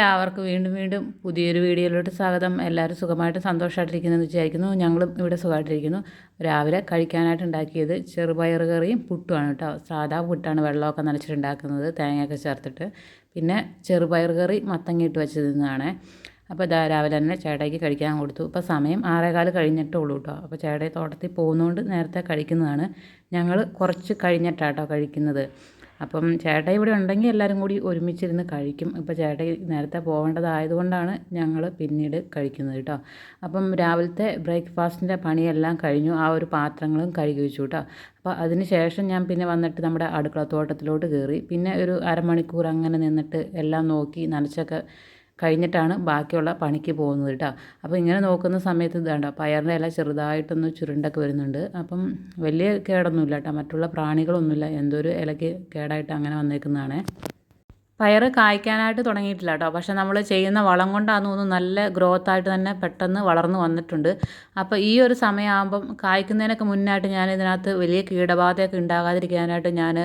എല്ലാവർക്കും വീണ്ടും വീണ്ടും പുതിയൊരു വീഡിയോയിലോട്ട് സ്വാഗതം. എല്ലാവരും സുഖമായിട്ട് സന്തോഷമായിട്ടിരിക്കുന്നതെന്ന് വിചാരിക്കുന്നു. ഞങ്ങളും ഇവിടെ സുഖമായിട്ടിരിക്കുന്നു. രാവിലെ കഴിക്കാനായിട്ട് ഉണ്ടാക്കിയത് ചെറുപയർ കറിയും പുട്ടുമാണ് കേട്ടോ. സാധാ പുട്ടാണ് വെള്ളമൊക്കെ നനച്ചിട്ടുണ്ടാക്കുന്നത് തേങ്ങയൊക്കെ ചേർത്തിട്ട്. പിന്നെ ചെറുപയർ കറി മത്തങ്ങ ഇട്ട് വെച്ച് തിന്നതാണ് അപ്പോൾ ഇതാ രാവിലെ തന്നെ ചേട്ടയ്ക്ക് കഴിക്കാൻ കൊടുത്തു. ഇപ്പോൾ സമയം ആറേകാൽ കഴിഞ്ഞിട്ടേ ഉള്ളൂ കേട്ടോ. അപ്പോൾ ചേട്ടയെ തോട്ടത്തിൽ പോകുന്നതുകൊണ്ട് നേരത്തെ കഴിക്കുന്നതാണ്. ഞങ്ങൾ കുറച്ച് കഴിഞ്ഞിട്ടാട്ടോ കഴിക്കുന്നത്. അപ്പം ചേട്ടായി ഇവിടെ ഉണ്ടെങ്കിൽ എല്ലാവരും കൂടി ഒരുമിച്ചിരുന്ന് കഴിക്കും. ഇപ്പോൾ ചേട്ടായി നേരത്തെ പോകേണ്ടതായതുകൊണ്ടാണ് ഞങ്ങൾ പിന്നീട് കഴിക്കുന്നത് കേട്ടോ. അപ്പം രാവിലത്തെ ബ്രേക്ക്ഫാസ്റ്റിന്റെ പണിയെല്ലാം കഴിഞ്ഞു. ആ ഒരു പാത്രങ്ങളും കഴുകി വെച്ചു കേട്ടോ. അപ്പോൾ അതിന് ശേഷം ഞാൻ പിന്നെ വന്നിട്ട് നമ്മുടെ അടുക്കള തോട്ടത്തിലോട്ട് കയറി. പിന്നെ ഒരു അരമണിക്കൂർ അങ്ങനെ നിന്നിട്ട് എല്ലാം നോക്കി നനച്ചൊക്കെ കഴിഞ്ഞിട്ടാണ് ബാക്കിയുള്ള പണിക്ക് പോകുന്നത് കേട്ടോ. അപ്പോൾ ഇങ്ങനെ നോക്കുന്ന സമയത്ത് ഇതാണ്ട പയറിന്റെ ഇല ചെറുതായിട്ടൊന്ന് ചുരുണ്ടൊക്കെ വരുന്നുണ്ട്. അപ്പം വലിയ കേടൊന്നുമില്ല കേട്ടോ. മറ്റുള്ള പ്രാണികളൊന്നുമില്ല. എന്തോ ഒരു ഇലയ്ക്ക് കേടായിട്ട് അങ്ങനെ വന്നേക്കുന്നതാണ്. പയർ കായ്ക്കാനായിട്ട് തുടങ്ങിയിട്ടില്ല കേട്ടോ. പക്ഷേ നമ്മൾ ചെയ്യുന്ന വളം കൊണ്ടാണെന്ന് തോന്നുന്നു നല്ല ഗ്രോത്ത് ആയിട്ട് തന്നെ പെട്ടെന്ന് വളർന്നു വന്നിട്ടുണ്ട്. അപ്പോൾ ഈ ഒരു സമയമാകുമ്പം കായ്ക്കുന്നതിനൊക്കെ മുന്നായിട്ട് ഞാൻ ഇതിനകത്ത് വലിയ കീടബാധയൊക്കെ ഉണ്ടാകാതിരിക്കാനായിട്ട് ഞാൻ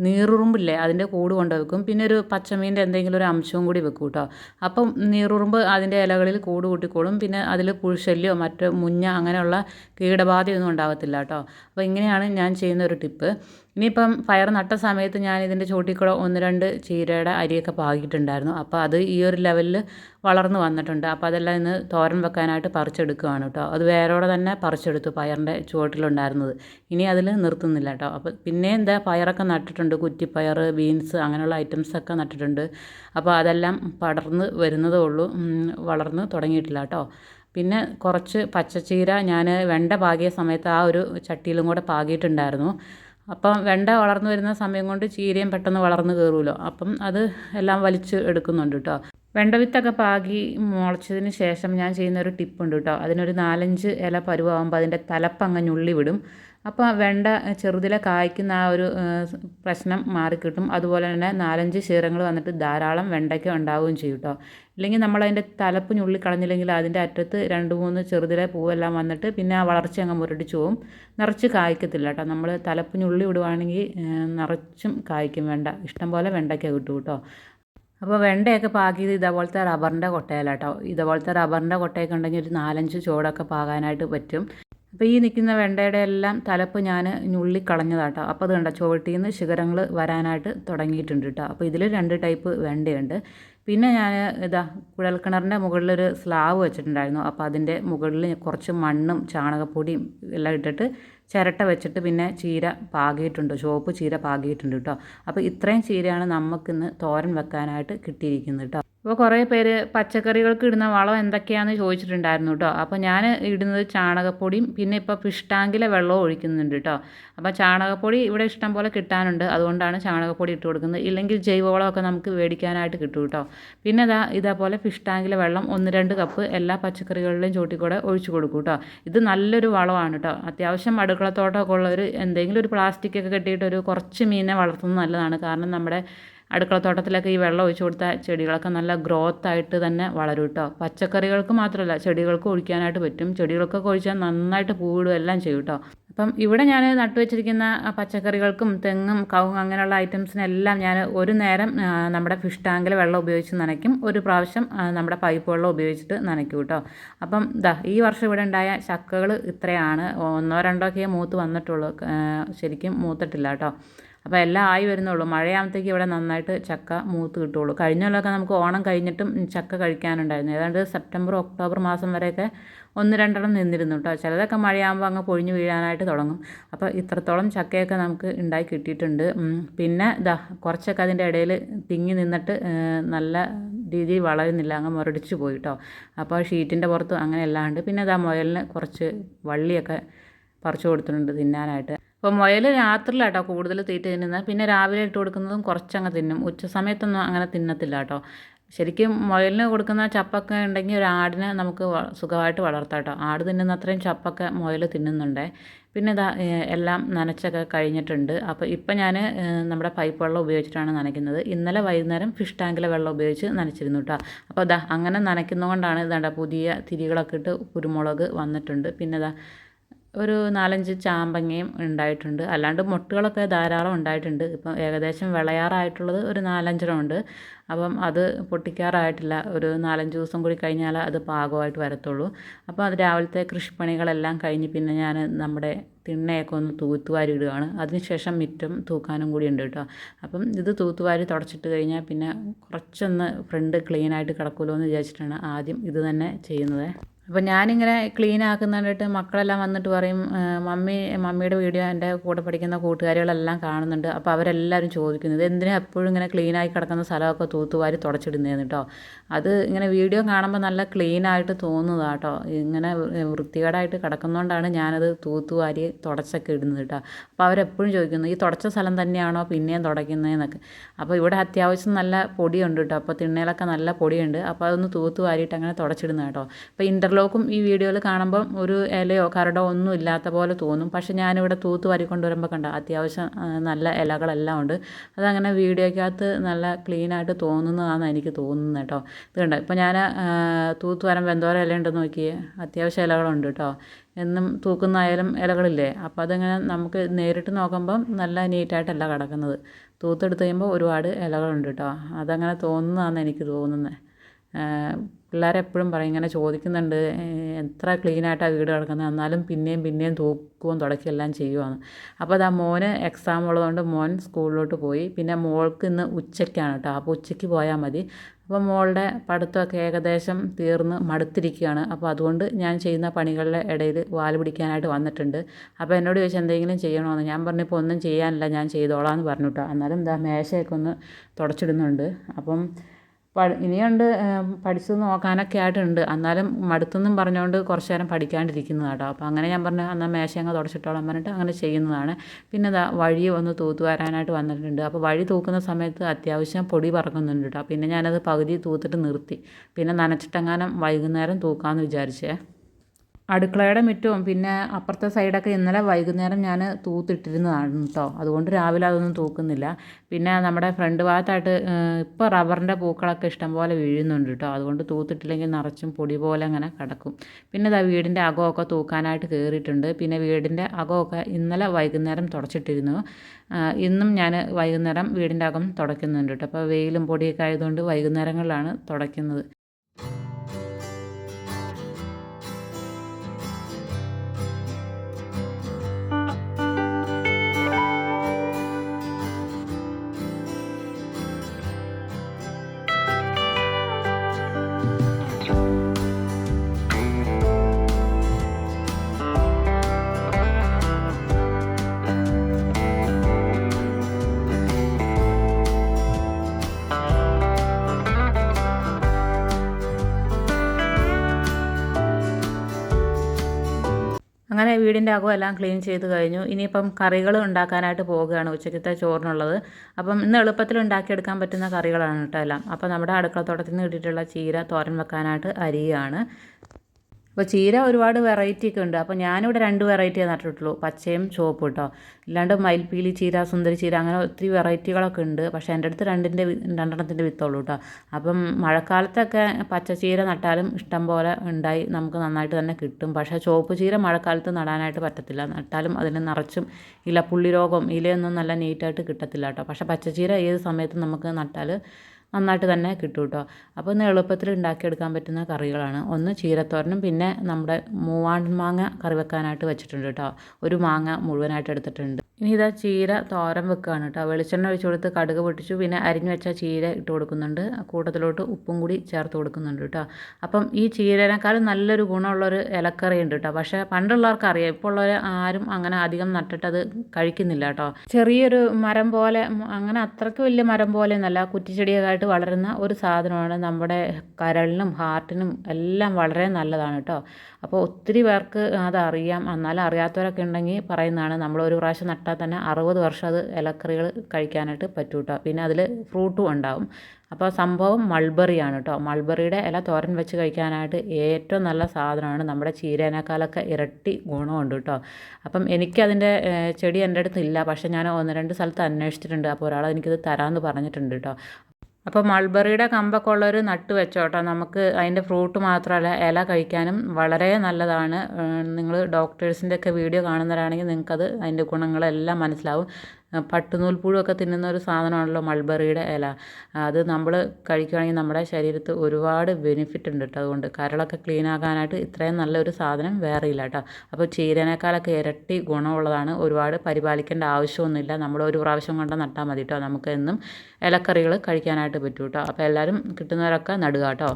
നീറുറുമ്പില്ലേ അതിന്റെ കൂട് കൊണ്ട് വെക്കും. പിന്നെ ഒരു പച്ചമീന്റെ എന്തെങ്കിലും ഒരു അംശവും കൂടി വെക്കും കേട്ടോ. അപ്പം നീറുറുമ്പ് അതിന്റെ ഇലകളിൽ കൂട് കൂട്ടിക്കോളും. പിന്നെ അതിൽ പുഴുശല്യോ മറ്റ് മുഞ്ഞ അങ്ങനെയുള്ള കീടബാധയൊന്നും ഉണ്ടാകത്തില്ല കേട്ടോ. അപ്പോൾ ഇങ്ങനെയാണ് ഞാൻ ചെയ്യുന്ന ഒരു ടിപ്പ്. ഇനിയിപ്പം ഫയർ നട്ട സമയത്ത് ഞാൻ ഇതിന്റെ ചോട്ടിൽ കൂടെ ഒന്ന് രണ്ട് ചീരയുടെ അരിയൊക്കെ പാകിയിട്ടുണ്ടായിരുന്നു. അപ്പോൾ അത് ഈ ഒരു ലെവലിൽ വളർന്നു വന്നിട്ടുണ്ട്. അപ്പോൾ അതെല്ലാം ഇന്ന് തോരൻ വെക്കാനായിട്ട് പറിച്ചെടുക്കുകയാണ് കേട്ടോ. അത് വേരോടെ തന്നെ പറിച്ചെടുത്തു പയറിന്റെ ചുവട്ടിലുണ്ടായിരുന്നത്. ഇനി അതിൽ നിർത്തുന്നില്ല കേട്ടോ. അപ്പോൾ പിന്നെ എന്താ പയറൊക്കെ നട്ടിട്ടുണ്ട്. കുറ്റിപ്പയർ ബീൻസ് അങ്ങനെയുള്ള ഐറ്റംസൊക്കെ നട്ടിട്ടുണ്ട്. അപ്പോൾ അതെല്ലാം പടർന്ന് വരുന്നതേ ഉള്ളൂ. വളർന്ന് തുടങ്ങിയിട്ടില്ല കേട്ടോ. പിന്നെ കുറച്ച് പച്ചച്ചീര ഞാൻ വെണ്ട പാകിയ സമയത്ത് ആ ഒരു ചട്ടിയിലും കൂടെ പാകിയിട്ടുണ്ടായിരുന്നു. അപ്പം വെണ്ട വളർന്നു വരുന്ന സമയം കൊണ്ട് ചീരയും പെട്ടെന്ന് വളർന്നു കയറുമല്ലോ അപ്പം അത് എല്ലാം വലിച്ച് എടുക്കുന്നുണ്ട് കേട്ടോ വെണ്ട വിത്തൊക്കെ പാകി മുളച്ചതിന് ശേഷം ഞാൻ ചെയ്യുന്ന ഒരു ടിപ്പുണ്ട് കേട്ടോ അതിനൊരു നാലഞ്ച് ഇല പരുവാകുമ്പോൾ അതിന്റെ തലപ്പങ്ങ് ഞുള്ളി വിടും. അപ്പോൾ വെണ്ട ചെറുതിലെ കായ്ക്കുന്ന ആ ഒരു പ്രശ്നം മാറിക്കിട്ടും. അതുപോലെ തന്നെ നാലഞ്ച് ശീറങ്ങൾ വന്നിട്ട് ധാരാളം വെണ്ടയ്ക്ക ഉണ്ടാവുകയും ചെയ്യും കേട്ടോ ഇല്ലെങ്കിൽ നമ്മൾ അതിന്റെ തലപ്പ് ഞുള്ളി കളഞ്ഞില്ലെങ്കിൽ അതിന്റെ അറ്റത്ത് രണ്ട് മൂന്ന് ചെറുതിലെ പൂവെല്ലാം വന്നിട്ട് പിന്നെ ആ വളർച്ച അങ്ങ് മുരടിച്ചു പോവും. നിറച്ച് കായ്ക്കത്തില്ല കേട്ടോ നമ്മൾ തലപ്പ് ഞുള്ളി വിടുവാണെങ്കിൽ നിറച്ചും കായ്ക്കും വെണ്ട. ഇഷ്ടം പോലെ വെണ്ടയ്ക്ക കിട്ടും കേട്ടോ അപ്പോൾ വെണ്ടയൊക്കെ പാകിയത് ഇതേപോലത്തെ റബ്ബറിന്റെ കൊട്ടയിലാട്ടോ ഇതേപോലത്തെ റബ്ബറിന്റെ കൊട്ടയൊക്കെ ഉണ്ടെങ്കിൽ ഒരു നാലഞ്ച് ചുവടൊക്കെ പാകാനായിട്ട് പറ്റും. അപ്പോൾ ഈ നിൽക്കുന്ന വെണ്ടയുടെ എല്ലാം തലപ്പ് ഞാൻ ഞുള്ളി കളഞ്ഞതാട്ടോ. അപ്പോൾ അത് കണ്ട? ചുവട്ടിൽ നിന്ന് ശിഖരങ്ങൾ വരാനായിട്ട് തുടങ്ങിയിട്ടുണ്ട് കേട്ടോ അപ്പോൾ ഇതിൽ രണ്ട് ടൈപ്പ് വെണ്ടയുണ്ട്. പിന്നെ ഞാൻ ഇതാ കുഴൽക്കിണറിന്റെ മുകളിലൊരു സ്ലാവ് വെച്ചിട്ടുണ്ടായിരുന്നു. അപ്പോൾ അതിന്റെ മുകളിൽ കുറച്ച് മണ്ണും ചാണകപ്പൊടിയും എല്ലാം ഇട്ടിട്ട് ചിരട്ട വെച്ചിട്ട് പിന്നെ ചീര പാകിയിട്ടുണ്ട്. ചുവപ്പ് ചീര പാകിയിട്ടുണ്ട് കേട്ടോ അപ്പോൾ ഇത്രയും ചീരയാണ് നമുക്കിന്ന് തോരൻ വെക്കാനായിട്ട് കിട്ടിയിരിക്കുന്നത് കേട്ടോ അപ്പോൾ കുറേ പേര് പച്ചക്കറികൾക്ക് ഇടുന്ന വളം എന്തൊക്കെയാണെന്ന് ചോദിച്ചിട്ടുണ്ടായിരുന്നു കേട്ടോ അപ്പോൾ ഞാൻ ഇടുന്നത് ചാണകപ്പൊടിയും പിന്നെ ഇപ്പോൾ പിഷ്ടാങ്കിലെ വെള്ളവും ഒഴിക്കുന്നുണ്ട് കേട്ടോ അപ്പോൾ ചാണകപ്പൊടി ഇവിടെ ഇഷ്ടം പോലെ കിട്ടാനുണ്ട്. അതുകൊണ്ടാണ് ചാണകപ്പൊടി ഇട്ട് കൊടുക്കുന്നത്. ഇല്ലെങ്കിൽ ജൈവവളമൊക്കെ നമുക്ക് മേടിക്കാനായിട്ട് കിട്ടും കേട്ടോ പിന്നെ ഇതാ ഇതേപോലെ പിഷ്ടാങ്കിലെ വെള്ളം ഒന്ന് രണ്ട് കപ്പ് എല്ലാ പച്ചക്കറികളിലും ചോട്ടിക്കൂടെ ഒഴിച്ചു കൊടുക്കും കേട്ടോ ഇത് നല്ലൊരു വളമാണ് കേട്ടോ അത്യാവശ്യം അടുക്കളത്തോട്ടമൊക്കെ ഉള്ളവർ എന്തെങ്കിലും ഒരു പ്ലാസ്റ്റിക്കൊക്കെ കെട്ടിയിട്ട് ഒരു കുറച്ച് മീനെ വളർത്തുന്നത് നല്ലതാണ്. കാരണം നമ്മുടെ അടുക്കളത്തോട്ടത്തിലൊക്കെ ഈ വെള്ളം ഒഴിച്ചു കൊടുത്താൽ ചെടികളൊക്കെ നല്ല ഗ്രോത്ത് ആയിട്ട് തന്നെ വളരും കേട്ടോ പച്ചക്കറികൾക്ക് മാത്രമല്ല ചെടികൾക്ക് ഒഴിക്കാനായിട്ട് പറ്റും. ചെടികൾക്കൊക്കെ ഒഴിച്ചാൽ നന്നായിട്ട് പൂവിടും എല്ലാം ചെയ്യും കേട്ടോ അപ്പം ഇവിടെ ഞാൻ നട്ടുവെച്ചിരിക്കുന്ന പച്ചക്കറികൾക്കും തെങ്ങും കവുങ്ങും അങ്ങനെയുള്ള ഐറ്റംസിനെല്ലാം ഞാൻ ഒരു നേരം നമ്മുടെ ഫിഷ് ടാങ്കിൽ വെള്ളം ഉപയോഗിച്ച് നനയ്ക്കും. ഒരു പ്രാവശ്യം നമ്മുടെ പൈപ്പ് വെള്ളം ഉപയോഗിച്ചിട്ട് നനയ്ക്കും കേട്ടോ അപ്പം ദാ ഈ വർഷം ഇവിടെ ഉണ്ടായ ചക്കകൾ ഇത്രയാണ്. ഒന്നോ രണ്ടോ ഒക്കെ മൂത്ത് വന്നിട്ടുള്ളൂ ശരിക്കും മൂത്തിട്ടില്ല കേട്ടോ അപ്പോൾ എല്ലാം ആയി വരുന്നുള്ളൂ. മഴയാകുമ്പോഴത്തേക്ക് ഇവിടെ നന്നായിട്ട് ചക്ക മൂത്ത് കിട്ടുള്ളൂ കഴിഞ്ഞ കൊല്ലമൊക്കെ നമുക്ക് ഓണം കഴിഞ്ഞിട്ടും ചക്ക കഴിക്കാനുണ്ടായിരുന്നു. ഏതാണ്ട് സെപ്റ്റംബർ ഒക്ടോബർ മാസം വരെയൊക്കെ ഒന്ന് രണ്ടെണ്ണം നിന്നിരുന്നു കേട്ടോ. ചിലതൊക്കെ മഴയാകുമ്പോൾ അങ്ങ് പൊഴിഞ്ഞു വീഴാനായിട്ട് തുടങ്ങും. അപ്പോൾ ഇത്രത്തോളം ചക്കയൊക്കെ നമുക്ക് ഉണ്ടായി കിട്ടിയിട്ടുണ്ട്. പിന്നെ ഇതാ കുറച്ചൊക്കെ അതിന്റെ ഇടയിൽ തിങ്ങി നിന്നിട്ട് നല്ല രീതിയിൽ വളരുന്നില്ല. അങ്ങ് മുരടിച്ച് പോയി കേട്ടോ. അപ്പോൾ ഷീറ്റിന്റെ പുറത്ത് അങ്ങനെ എല്ലാം ഉണ്ട്. പിന്നെ ഇതാ മുയലിന് കുറച്ച് വള്ളിയൊക്കെ പറിച്ചു കൊടുത്തിട്ടുണ്ട് തിന്നാനായിട്ട്. അപ്പോൾ മുയൽ രാത്രിയിലാട്ടോ കൂടുതൽ തീറ്റ തിന്നുന്നത്. പിന്നെ രാവിലെ ഇട്ട് കൊടുക്കുന്നതും കുറച്ചങ്ങ് തിന്നും. ഉച്ച സമയത്തൊന്നും അങ്ങനെ തിന്നത്തില്ല കേട്ടോ ശരിക്കും മുയലിന് കൊടുക്കുന്ന ചപ്പൊക്കെ ഉണ്ടെങ്കിൽ ഒരു ആടിനെ നമുക്ക് സുഖമായിട്ട് വളർത്താം കേട്ടോ ആട് തിന്നുന്ന അത്രയും ചപ്പൊക്കെ മുയൽ തിന്നുന്നുണ്ട്. പിന്നെ ഇതാ എല്ലാം നനച്ചൊക്കെ കഴിഞ്ഞിട്ടുണ്ട്. അപ്പോൾ ഇപ്പം ഞാൻ നമ്മുടെ പൈപ്പ് വെള്ളം ഉപയോഗിച്ചിട്ടാണ് നനയ്ക്കുന്നത്. ഇന്നലെ വൈകുന്നേരം ഫിഷ് ടാങ്കിലെ വെള്ളം ഉപയോഗിച്ച് നനച്ചിരുന്നു കേട്ടോ അപ്പോൾ ഇതാ അങ്ങനെ നനയ്ക്കുന്നതുകൊണ്ടാണ് ഇതാണ്ട പുതിയ തിരികളൊക്കെ ഇട്ട് കുരുമുളക് വന്നിട്ടുണ്ട്. പിന്നെ ഇതാ ഒരു നാലഞ്ച് ചാമ്പങ്ങയും ഉണ്ടായിട്ടുണ്ട്. അല്ലാണ്ട് മുട്ടുകളൊക്കെ ധാരാളം ഉണ്ടായിട്ടുണ്ട്. ഇപ്പം ഏകദേശം വിളയാറായിട്ടുള്ളത് ഒരു നാലഞ്ചെണ്ണം ഉണ്ട്. അപ്പം അത് പൊട്ടിക്കാറായിട്ടില്ല. ഒരു നാലഞ്ച് ദിവസം കൂടി കഴിഞ്ഞാൽ അത് പാകമായിട്ട് വരത്തുള്ളൂ. അപ്പോൾ അത് രാവിലത്തെ കൃഷിപ്പണികളെല്ലാം കഴിഞ്ഞ് പിന്നെ ഞാൻ നമ്മുടെ തിണ്ണയൊക്കെ ഒന്ന് തൂത്തുവാരി ഇടുകയാണ് അതിനുശേഷം മിറ്റം തൂക്കാനും കൂടി ഉണ്ട് കേട്ടോ. അപ്പം ഇത് തൂത്തുവാരി തുടച്ചിട്ട് കഴിഞ്ഞാൽ പിന്നെ കുറച്ചൊന്ന് ഫ്രണ്ട് ക്ലീനായിട്ട് കിടക്കുമല്ലോ എന്ന് വിചാരിച്ചിട്ടാണ് ആദ്യം ഇത് തന്നെ ചെയ്യുന്നത്. അപ്പോൾ ഞാനിങ്ങനെ ക്ലീൻ ആക്കുന്ന മക്കളെല്ലാം വന്നിട്ട് പറയും മമ്മി മമ്മിയുടെ വീഡിയോ എന്റെ കൂടെ പഠിക്കുന്ന കൂട്ടുകാരികളെല്ലാം കാണുന്നുണ്ട്. അപ്പോൾ അവരെല്ലാവരും ചോദിക്കുന്നത് എന്തിനാ എപ്പോഴും ഇങ്ങനെ ക്ലീനായി കിടക്കുന്ന സ്ഥലമൊക്കെ തൂത്തുവാരി തുടച്ചിടുന്നതെന്ന് കേട്ടോ അത് ഇങ്ങനെ വീഡിയോ കാണുമ്പോൾ നല്ല ക്ലീനായിട്ട് തോന്നുന്നതാണ് കേട്ടോ ഇങ്ങനെ വൃത്തികേടായിട്ട് കിടക്കുന്നതുകൊണ്ടാണ് ഞാനത് തൂത്തുവാരി തുടച്ചൊക്കെ ഇടുന്നത് കേട്ടോ അപ്പോൾ അവരെപ്പോഴും ചോദിക്കുന്നു ഈ തുടച്ച സ്ഥലം തന്നെയാണോ പിന്നെയും തുടയ്ക്കുന്നതെന്നൊക്കെ അപ്പോൾ ഇവിടെ അത്യാവശ്യം നല്ല പൊടിയുണ്ട് കേട്ടോ അപ്പോൾ തിണ്ണയിലൊക്കെ നല്ല പൊടിയുണ്ട്. അപ്പോൾ അതൊന്ന് തൂത്തുവാരിയിട്ട് അങ്ങനെ തുടച്ചിടുന്ന കേട്ടോ അപ്പോൾ ഇന്റർലോക്കും ഈ വീഡിയോയിൽ കാണുമ്പം ഒരു ഇലയോ കരടോ ഒന്നും ഇല്ലാത്ത പോലെ തോന്നും. പക്ഷെ ഞാനിവിടെ തൂത്ത് വരിക്കൊണ്ട് വരുമ്പോൾ കണ്ട അത്യാവശ്യം നല്ല ഇലകളെല്ലാം ഉണ്ട്. അതങ്ങനെ വീഡിയോയ്ക്കകത്ത് നല്ല ക്ലീനായിട്ട് തോന്നുന്നതാണെന്ന് എനിക്ക് തോന്നുന്നത് കേട്ടോ. ഇത് കണ്ടോ ഇപ്പോൾ ഞാൻ തൂത്ത് വരുമ്പോൾ എന്തോരം ഇല ഉണ്ടെന്ന് നോക്കിയേ അത്യാവശ്യം ഇലകളുണ്ട് കേട്ടോ. എന്നും തൂക്കുന്നായാലും ഇലകളില്ലേ അപ്പോൾ അതിങ്ങനെ നമുക്ക് നേരിട്ട് നോക്കുമ്പം നല്ല നീറ്റായിട്ടല്ല കിടക്കുന്നത്. തൂത്തെടുത്ത് കഴിയുമ്പോൾ ഒരുപാട് ഇലകളുണ്ട് കേട്ടോ. അതങ്ങനെ തോന്നുന്നതാണെന്ന് എനിക്ക് തോന്നുന്നത്. പിള്ളേരെപ്പോഴും പറയും ഇങ്ങനെ ചോദിക്കുന്നുണ്ട് എത്ര ക്ലീനായിട്ടാണ് വീട് കിടക്കുന്നത്? എന്നാലും പിന്നെയും പിന്നെയും തൂക്കുകയും തുടക്കുകയും എല്ലാം ചെയ്യുവാണ്. അപ്പോൾ അതാ മോന് എക്സാം ഉള്ളതുകൊണ്ട് മോൻ സ്കൂളിലോട്ട് പോയി. പിന്നെ മോൾക്ക് ഇന്ന് ഉച്ചയ്ക്കാണ് കേട്ടോ. അപ്പോൾ ഉച്ചയ്ക്ക് പോയാൽ മതി. അപ്പോൾ മോളുടെ പഠിത്തമൊക്കെ ഏകദേശം തീർന്ന് മടുത്തിരിക്കുകയാണ്. അപ്പോൾ അതുകൊണ്ട് ഞാൻ ചെയ്യുന്ന പണികളുടെ ഇടയിൽ വാൽ പിടിക്കാനായിട്ട് വന്നിട്ടുണ്ട്. അപ്പോൾ എന്നോട് ചോദിച്ചാൽ എന്തെങ്കിലും ചെയ്യണമെന്ന് ഞാൻ പറഞ്ഞപ്പോൾ ഒന്നും ചെയ്യാനില്ല. ഞാൻ ചെയ്തോളാം എന്ന് പറഞ്ഞു കേട്ടോ. എന്നാലും എന്താ മേശയൊക്കെ ഒന്ന് തുടച്ചിടുന്നുണ്ട്. അപ്പം ഇനിയുണ്ട് പഠിച്ചു നോക്കാനൊക്കെ ആയിട്ടുണ്ട്. എന്നാലും മടുത്തെന്നും പറഞ്ഞുകൊണ്ട് കുറച്ച് നേരം പഠിക്കാണ്ടിരിക്കുന്നതാണ് കേട്ടോ അപ്പോൾ അങ്ങനെ ഞാൻ പറഞ്ഞു എന്നാൽ മേശ അങ്ങ് തുടച്ചിട്ടോളാം പറഞ്ഞിട്ട് അങ്ങനെ ചെയ്യുന്നതാണ്. പിന്നെ ഇതാ വഴി ഒന്ന് തൂത്ത് വരാനായിട്ട് വന്നിട്ടുണ്ട്. അപ്പോൾ വഴി തൂക്കുന്ന സമയത്ത് അത്യാവശ്യം പൊടി പറക്കുന്നുണ്ട് കേട്ടോ പിന്നെ ഞാനത് പകുതി തൂത്തിട്ട് നിർത്തി. പിന്നെ നനച്ചിട്ടെങ്ങാനും വൈകുന്നേരം തൂക്കാമെന്ന് വിചാരിച്ചേ. അടുക്കളയുടെ മുറ്റവും പിന്നെ അപ്പുറത്തെ സൈഡൊക്കെ ഇന്നലെ വൈകുന്നേരം ഞാൻ തൂത്തിട്ടിരുന്നതാണ് കേട്ടോ അതുകൊണ്ട് രാവിലെ അതൊന്നും തൂക്കുന്നില്ല. പിന്നെ നമ്മുടെ ഫ്രണ്ട് ഭാഗത്തായിട്ട് ഇപ്പോൾ റബ്ബറിന്റെ പൂക്കളൊക്കെ ഇഷ്ടംപോലെ വീഴുന്നുണ്ട് കേട്ടോ അതുകൊണ്ട് തൂത്തിട്ടില്ലെങ്കിൽ നിറച്ചും പൊടി പോലെ അങ്ങനെ കിടക്കും. പിന്നെ ഇതാ വീടിന്റെ അകമൊക്കെ തൂക്കാനായിട്ട് കയറിയിട്ടുണ്ട് പിന്നെ വീടിന്റെ അകമൊക്കെ ഇന്നലെ വൈകുന്നേരം തുടച്ചിട്ടിരുന്നു. ഇന്നും ഞാൻ വൈകുന്നേരം വീടിന്റെ അകം തുടയ്ക്കുന്നുണ്ട് കേട്ടോ അപ്പോൾ വെയിലും പൊടിയൊക്കെ ആയതുകൊണ്ട് വൈകുന്നേരങ്ങളിലാണ് തുടയ്ക്കുന്നത്. അങ്ങനെ വീടിന്റെ അകം എല്ലാം ക്ലീൻ ചെയ്ത് കഴിഞ്ഞു. ഇനിയിപ്പം കറികൾ ഉണ്ടാക്കാനായിട്ട് പോവുകയാണ് ഉച്ചക്കത്തെ ചോറിനുള്ളത്. അപ്പം ഇന്ന് എളുപ്പത്തിൽ ഉണ്ടാക്കിയെടുക്കാൻ പറ്റുന്ന കറികളാണ് കേട്ടോ എല്ലാം. അപ്പം നമ്മുടെ അടുക്കളത്തോട്ടത്തിൽ നിന്ന് കിട്ടിയിട്ടുള്ള ചീര തോരൻ വെക്കാനായിട്ട് അരിയാണ്. അപ്പോൾ ചീര ഒരുപാട് വെറൈറ്റി ഒക്കെ ഉണ്ട്. അപ്പോൾ ഞാനിവിടെ രണ്ട് വെറൈറ്റിയേ നട്ടിട്ടുള്ളൂ. പച്ചയും ചുവപ്പും കേട്ടോ ഇല്ലാണ്ട് മയിൽപ്പീലി ചീര സുന്ദരി ചീര അങ്ങനെ ഒത്തിരി വെറൈറ്റികളൊക്കെ ഉണ്ട്. പക്ഷേ എന്റെ അടുത്ത് രണ്ടിന്റെ രണ്ടെണ്ണത്തിന്റെ വിത്തുള്ളൂ കേട്ടോ അപ്പം മഴക്കാലത്തൊക്കെ പച്ച ചീര നട്ടാലും ഇഷ്ടം പോലെ ഉണ്ടായി നമുക്ക് നന്നായിട്ട് തന്നെ കിട്ടും. പക്ഷേ ചുവപ്പ് ചീര മഴക്കാലത്ത് നടാനായിട്ട് പറ്റത്തില്ല. നട്ടാലും അതിന് നിറച്ചും ഇല പുള്ളി രോഗം ഇലയൊന്നും നല്ല നീറ്റായിട്ട് കിട്ടത്തില്ല കേട്ടോ പക്ഷേ പച്ച പച്ചച്ചീര ഏത് സമയത്തും നമുക്ക് നട്ടാൽ നന്നായിട്ട് തന്നെ കിട്ടും കേട്ടോ അപ്പോൾ ഇന്ന് എളുപ്പത്തിൽ ഉണ്ടാക്കിയെടുക്കാൻ പറ്റുന്ന കറികളാണ്. ഒന്ന് ചീരത്തോരനും പിന്നെ നമ്മുടെ മൂവാണ്ടൻ മാങ്ങ കറി വെക്കാനായിട്ട് വെച്ചിട്ടുണ്ട് കേട്ടോ. ഒരു മാങ്ങ മുഴുവനായിട്ട് എടുത്തിട്ടുണ്ട്. ഇനി ഇതാ ചീര തോരൻ വെക്കുകയാണ് കേട്ടോ. വെളിച്ചെണ്ണ ഒഴിച്ച് കൊടുത്ത് കടുക് പൊട്ടിച്ചു. പിന്നെ അരിഞ്ഞു വെച്ച ചീര ഇട്ട് കൊടുക്കുന്നുണ്ട്. കൂട്ടത്തിലോട്ട് ഉപ്പും കൂടി ചേർത്ത് കൊടുക്കുന്നുണ്ട് കേട്ടോ. അപ്പം ഈ ചീരനേക്കാളും നല്ലൊരു ഗുണമുള്ളൊരു ഇലക്കറി ഉണ്ട് കേട്ടോ. പക്ഷേ പണ്ടുള്ളവർക്ക് അറിയാം. ഇപ്പോൾ ഉള്ളവർ ആരും അങ്ങനെ അധികം നട്ടിട്ടത് കഴിക്കുന്നില്ല കേട്ടോ. ചെറിയൊരു മരം പോലെ അങ്ങനെ അത്രയ്ക്ക് വലിയ മരം പോലെ എന്നല്ല കുറ്റിച്ചെടിയൊക്കെ വളരുന്ന ഒരു സാധനമാണ് നമ്മുടെ കരളിനും ഹാർട്ടിനും എല്ലാം വളരെ നല്ലതാണ് കേട്ടോ. അപ്പോൾ ഒത്തിരി പേർക്ക് അതറിയാം. എന്നാലും അറിയാത്തവരൊക്കെ ഉണ്ടെങ്കിൽ പറയുന്നതാണ്. നമ്മൾ ഒരു പ്രാവശ്യം നട്ടാൽ തന്നെ അറുപത് വർഷം അത് ഇലക്കറികൾ കഴിക്കാനായിട്ട് പറ്റും കേട്ടോ പിന്നെ അതിൽ ഫ്രൂട്ടും ഉണ്ടാവും. അപ്പോൾ സംഭവം മൾബറിയാണ് കേട്ടോ മൾബറിയുടെ ഇല തോരൻ വെച്ച് കഴിക്കാനായിട്ട് ഏറ്റവും നല്ല സാധനമാണ്. നമ്മുടെ ചീരേനേക്കാളൊക്കെ ഇരട്ടി ഗുണമുണ്ട് കേട്ടോ അപ്പം എനിക്കതിന്റെ ചെടി എന്റെ അടുത്ത് ഇല്ല. പക്ഷേ ഞാൻ ഒന്ന് രണ്ട് സ്ഥലത്ത് അന്വേഷിച്ചിട്ടുണ്ട്. അപ്പോൾ ഒരാൾ എനിക്കത് തരാമെന്ന് പറഞ്ഞിട്ടുണ്ട് കേട്ടോ അപ്പോൾ മൾബറിയുടെ കമ്പൊക്കെ ഉള്ളവർ നട്ട് വെച്ചോട്ടോ നമുക്ക് അതിന്റെ ഫ്രൂട്ട് മാത്രമല്ല ഇല കഴിക്കാനും വളരെ നല്ലതാണ്. നിങ്ങൾ ഡോക്ടേഴ്സിന്റെ ഒക്കെ വീഡിയോ കാണുന്നവരാണെങ്കിൽ നിങ്ങൾക്കത് അതിന്റെ ഗുണങ്ങളെല്ലാം മനസ്സിലാവും. പട്ടുനൂൽപ്പുഴുവൊക്കെ തിന്നുന്ന ഒരു സാധനമാണല്ലോ മൾബറിയുടെ ഇല. അത് നമ്മൾ കഴിക്കുകയാണെങ്കിൽ നമ്മുടെ ശരീരത്ത് ഒരുപാട് ബെനിഫിറ്റ് ഉണ്ട് കേട്ടോ അതുകൊണ്ട് കരളൊക്കെ ക്ലീൻ ആക്കാനായിട്ട് ഇത്രയും നല്ലൊരു സാധനം വേറെ ഇല്ല കേട്ടോ അപ്പോൾ ചീരനേക്കാളൊക്കെ ഇരട്ടി ഗുണമുള്ളതാണ്. ഒരുപാട് പരിപാലിക്കേണ്ട ആവശ്യമൊന്നുമില്ല. നമ്മൾ ഒരു പ്രാവശ്യം കൊണ്ട് നട്ടാൽ മതി കേട്ടോ നമുക്ക് എന്നും ഇലക്കറികൾ കഴിക്കാനായിട്ട് പറ്റും കേട്ടോ അപ്പോൾ എല്ലാവരും കിട്ടുന്നവരൊക്കെ നടുക കേട്ടോ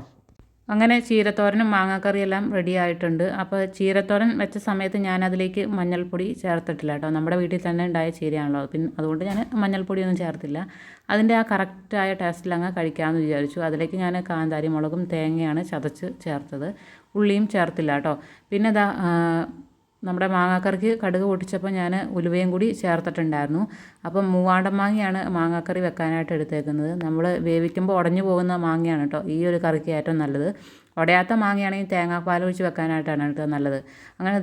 അങ്ങനെ ചീരത്തോരനും മാങ്ങാക്കറിയെല്ലാം റെഡി ആയിട്ടുണ്ട്. അപ്പോൾ ചീരത്തോരൻ വെച്ച സമയത്ത് ഞാൻ അതിലേക്ക് മഞ്ഞൾപ്പൊടി ചേർത്തിട്ടില്ല കേട്ടോ. നമ്മുടെ വീട്ടിൽ തന്നെ ഉണ്ടായ ചീരയാണല്ലോ. പിന്നെ അതുകൊണ്ട് ഞാൻ മഞ്ഞൾപ്പൊടിയൊന്നും ചേർത്തില്ല. അതിന്റെ ആ കറക്റ്റായ ടേസ്റ്റിൽ അങ്ങ് കഴിക്കാമെന്ന് വിചാരിച്ചു. അതിലേക്ക് ഞാൻ കാന്താരി മുളകും തേങ്ങയാണ് ചതച്ച് ചേർത്തത്. ഉള്ളിയും ചേർത്തില്ല കേട്ടോ. പിന്നെ ഇതാ നമ്മുടെ മാങ്ങാക്കറിക്ക് കടുക് പൊട്ടിച്ചപ്പോൾ ഞാൻ ഉലുവയും കൂടി ചേർത്തിട്ടുണ്ടായിരുന്നു. അപ്പം മൂവാണ്ടൻ മാങ്ങയാണ് മാങ്ങാക്കറി വെക്കാനായിട്ട് എടുത്തേക്കുന്നത്. നമ്മൾ വേവിക്കുമ്പോൾ ഉടഞ്ഞു പോകുന്ന മാങ്ങയാണ് കേട്ടോ ഈ ഒരു കറിക്ക് ഏറ്റവും നല്ലത്. ഉടയാത്ത മാങ്ങയാണെങ്കിൽ തേങ്ങാപ്പാൽ ഒഴിച്ച് വെക്കാനായിട്ടാണ് കേട്ടോ നല്ലത്. അങ്ങനെ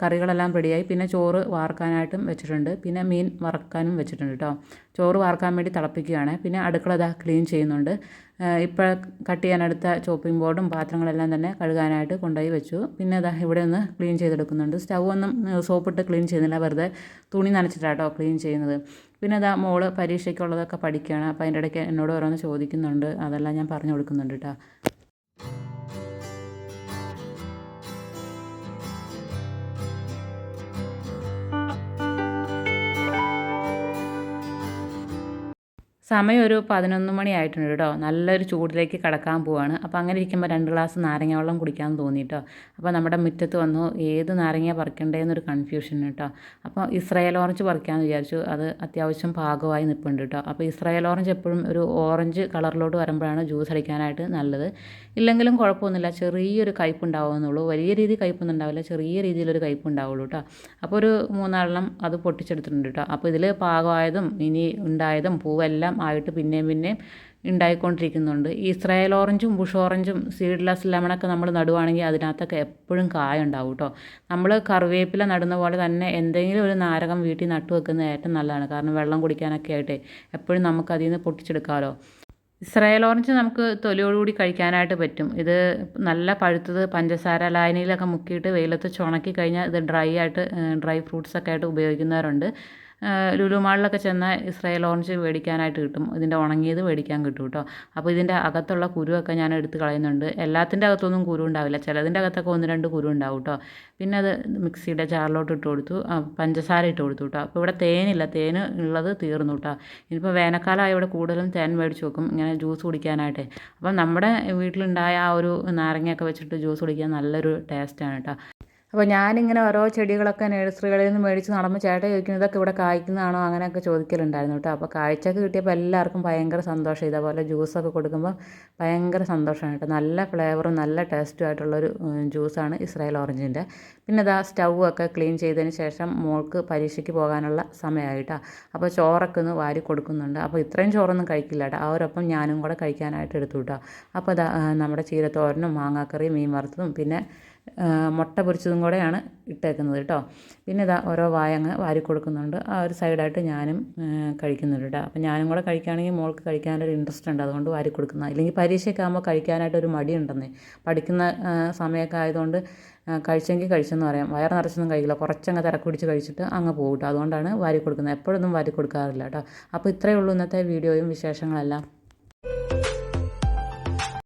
കറികളെല്ലാം റെഡിയായി. പിന്നെ ചോറ് വാർക്കാനായിട്ടും വെച്ചിട്ടുണ്ട്. പിന്നെ മീൻ വറക്കാനും വെച്ചിട്ടുണ്ട് കേട്ടോ. ചോറ് വാർക്കാൻ വേണ്ടി തിളപ്പിക്കുകയാണ്. പിന്നെ അടുക്കള ക്ലീൻ ചെയ്യുന്നുണ്ട്. ഇപ്പോൾ കട്ട് ചെയ്യാനെടുത്ത ചോപ്പിംഗ് ബോർഡും പാത്രങ്ങളെല്ലാം തന്നെ കഴുകാനായിട്ട് കൊണ്ടുപോയി വെച്ചു. പിന്നെ അതാ ഇവിടെ ഒന്ന് ക്ലീൻ ചെയ്തെടുക്കുന്നുണ്ട്. സ്റ്റൗ ഒന്നും സോപ്പിട്ട് ക്ലീൻ ചെയ്യുന്നില്ല. വെറുതെ തുണി നനച്ചിട്ടാട്ടോ ക്ലീൻ ചെയ്യുന്നത്. പിന്നെ അതാ മോൾ പരീക്ഷയ്ക്കുള്ളതൊക്കെ പഠിക്കുകയാണ്. അപ്പോൾ അതിന്റെ ഇടയ്ക്ക് എന്നോട് ഓരോന്ന് ചോദിക്കുന്നുണ്ട്. അതെല്ലാം ഞാൻ പറഞ്ഞു കൊടുക്കുന്നുണ്ട് കേട്ടോ സമയം ഒരു പതിനൊന്ന് മണി ആയിട്ടുണ്ട് കേട്ടോ. നല്ലൊരു ചൂടിലേക്ക് കടക്കാൻ പോവാണ്. അപ്പോൾ അങ്ങനെ ഇരിക്കുമ്പോൾ രണ്ട് ഗ്ലാസ് നാരങ്ങ വെള്ളം കുടിക്കാൻ തോന്നി കേട്ടോ അപ്പോൾ നമ്മുടെ മുറ്റത്ത് വന്നു. ഏത് നാരങ്ങ പറിക്കണ്ടേന്നൊരു കൺഫ്യൂഷൻ കേട്ടോ അപ്പോൾ ഇസ്രായേൽ ഓറഞ്ച് പറിക്കാമെന്ന് വിചാരിച്ചു. അത് അത്യാവശ്യം പാകമായി നിൽപ്പുണ്ട് കേട്ടോ അപ്പോൾ ഇസ്രായേൽ ഓറഞ്ച് എപ്പോഴും ഒരു ഓറഞ്ച് കളറിലോട്ട് വരുമ്പോഴാണ് ജ്യൂസ് അടിക്കാനായിട്ട് നല്ലത്. ഇല്ലെങ്കിലും കുഴപ്പമൊന്നുമില്ല. ചെറിയൊരു കയ്പ്പ് ഉണ്ടാവുമെന്നുള്ളൂ വലിയ രീതിയിൽ കയ്പ്പൊന്നും ഉണ്ടാവില്ല. ചെറിയ രീതിയിലൊരു കയ്പ്പ് ഉണ്ടാവുള്ളൂ കേട്ടോ അപ്പോൾ ഒരു മൂന്നാളെണ്ണം അത് പൊട്ടിച്ചെടുത്തിട്ടുണ്ട് കേട്ടോ അപ്പോൾ ഇതിൽ പാകമായതും ഇനി ഉണ്ടായതും പൂവെല്ലാം ആയിട്ട് പിന്നെയും പിന്നെയും ഉണ്ടായിക്കൊണ്ടിരിക്കുന്നുണ്ട്. ഇസ്രായേൽ ഓറഞ്ചും ബുഷ് ഓറഞ്ചും സീഡ്ലെസ് ലെമണൊക്കെ നമ്മൾ നടുവാണെങ്കിൽ അതിനകത്തൊക്കെ എപ്പോഴും കായ ഉണ്ടാവും കേട്ടോ. നമ്മൾ കറിവേപ്പില നടുന്ന പോലെ തന്നെ എന്തെങ്കിലും ഒരു നാരകം വീട്ടിൽ നട്ടു വെക്കുന്നത് ഏറ്റവും നല്ലതാണ്. കാരണം വെള്ളം കുടിക്കാനൊക്കെ ആയിട്ട് എപ്പോഴും നമുക്ക് അതിൽ നിന്ന് പൊട്ടിച്ചെടുക്കാമല്ലോ. ഇസ്രായേൽ ഓറഞ്ച് നമുക്ക് തൊലിയോടുകൂടി കഴിക്കാനായിട്ട് പറ്റും. ഇത് നല്ല പഴുത്തത് പഞ്ചസാര ലായനിയിലൊക്കെ മുക്കിയിട്ട് വെയിലത്ത് ചുണക്കി കഴിഞ്ഞാൽ ഇത് ഡ്രൈ ആയിട്ട് ഡ്രൈ ഫ്രൂട്ട്സൊക്കെ ആയിട്ട് ഉപയോഗിക്കുന്നവരുണ്ട്. ലുലു മാളിലൊക്കെ ചെന്നാൽ ഇസ്രായേൽ ഓറഞ്ച് മേടിക്കാനായിട്ട് കിട്ടും. ഇതിന്റെ ഉണങ്ങിയത് മേടിക്കാൻ കിട്ടും കേട്ടോ. അപ്പോൾ ഇതിന്റെ അകത്തുള്ള കുരുവൊക്കെ ഞാൻ എടുത്ത് കളയുന്നുണ്ട്. എല്ലാത്തിന്റെ അകത്തൊന്നും കുരു ഉണ്ടാവില്ല. ചിലതിന്റെ അകത്തൊക്കെ ഒന്ന് രണ്ട് കുരു ഉണ്ടാവും കേട്ടോ. പിന്നെ അത് മിക്സിയുടെ ജാറിലോട്ട് ഇട്ട് കൊടുത്തു. പഞ്ചസാര ഇട്ട് കൊടുത്തു കേട്ടോ. അപ്പോൾ ഇവിടെ തേനില്ല. തേൻ ഉള്ളത് തീർന്നു കേട്ടോ. ഇനിയിപ്പോൾ വേനൽക്കാലമായി ഇവിടെ കൂടുതലും തേൻ മേടിച്ച് വെക്കും. ഇങ്ങനെ ജ്യൂസ് കുടിക്കാനായിട്ട്. അപ്പം നമ്മുടെ വീട്ടിലുണ്ടായ ആ ഒരു നാരങ്ങയൊക്കെ വെച്ചിട്ട് ജ്യൂസ് കുടിക്കാൻ നല്ലൊരു ടേസ്റ്റാണ് കേട്ടോ. അപ്പോൾ ഞാനിങ്ങനെ ഓരോ ചെടികളൊക്കെ നഴ്സറികളിൽ നിന്ന് മേടിച്ച് നടമ്പോൾ ചേട്ടൻ ചോദിക്കുന്നത് ഇതൊക്കെ ഇവിടെ കായ്ക്കുന്നതാണോ? അങ്ങനെയൊക്കെ ചോദിക്കലുണ്ടായിരുന്നു കേട്ടോ അപ്പോൾ കാഴ്ചക്ക് കിട്ടിയപ്പോൾ എല്ലാവർക്കും ഭയങ്കര സന്തോഷം. ഇതേപോലെ ജ്യൂസൊക്കെ കൊടുക്കുമ്പോൾ ഭയങ്കര സന്തോഷമാണ് കേട്ടോ നല്ല ഫ്ലേവറും നല്ല ടേസ്റ്റും ആയിട്ടുള്ളൊരു ജ്യൂസാണ് ഇസ്രായേൽ ഓറഞ്ചിന്റെ പിന്നെ ഇതാ സ്റ്റൗ ഒക്കെ ക്ലീൻ ചെയ്തതിന് ശേഷം മോൾക്ക് പരീക്ഷയ്ക്ക് പോകാനുള്ള സമയമായിട്ടാ അപ്പോൾ ചോറൊക്കെ ഒന്ന് വാരി കൊടുക്കുന്നുണ്ട്. അപ്പോൾ ഇത്രയും ചോറൊന്നും കഴിക്കില്ല കേട്ടോ അവരൊപ്പം ഞാനും കൂടെ കഴിക്കാനായിട്ട് എടുത്തു കേട്ടോ അപ്പോൾ നമ്മുടെ ചീരത്തോരനും മാങ്ങാക്കറിയും മീൻ വറുത്തതും പിന്നെ മുട്ട പൊരിച്ചതും കൂടെയാണ് ഇട്ടേക്കുന്നത് കേട്ടോ. പിന്നെ ഇതാ ഓരോ വായങ്ങ് വാരി കൊടുക്കുന്നുണ്ട്. ആ ഒരു സൈഡായിട്ട് ഞാനും കഴിക്കുന്നുണ്ട് കേട്ടോ. അപ്പോൾ ഞാനും കൂടെ കഴിക്കുകയാണെങ്കിൽ മോൾക്ക് കഴിക്കാനൊരു ഇൻട്രസ്റ്റ് ഉണ്ട്. അതുകൊണ്ട് വാരി കൊടുക്കുന്ന ഇല്ലെങ്കിൽ പരീക്ഷയൊക്കെ ആകുമ്പോൾ കഴിക്കാനായിട്ട് ഒരു മടിയുണ്ടെന്നേ പഠിക്കുന്ന സമയമൊക്കെ ആയതുകൊണ്ട് കഴിച്ചെങ്കിൽ കഴിച്ചെന്ന് പറയാം. വയർ നിറച്ചൊന്നും കഴിക്കില്ല. കുറച്ചങ്ങ് തിരക്ക് പിടിച്ച് കഴിച്ചിട്ട് അങ്ങ് പോകും കേട്ടോ. അതുകൊണ്ടാണ് വാരി കൊടുക്കുന്നത്. എപ്പോഴൊന്നും വാരി കൊടുക്കാറില്ല കേട്ടോ. അപ്പോൾ ഇത്രയേ ഉള്ളൂ ഇന്നത്തെ വീഡിയോയും വിശേഷങ്ങളെല്ലാം.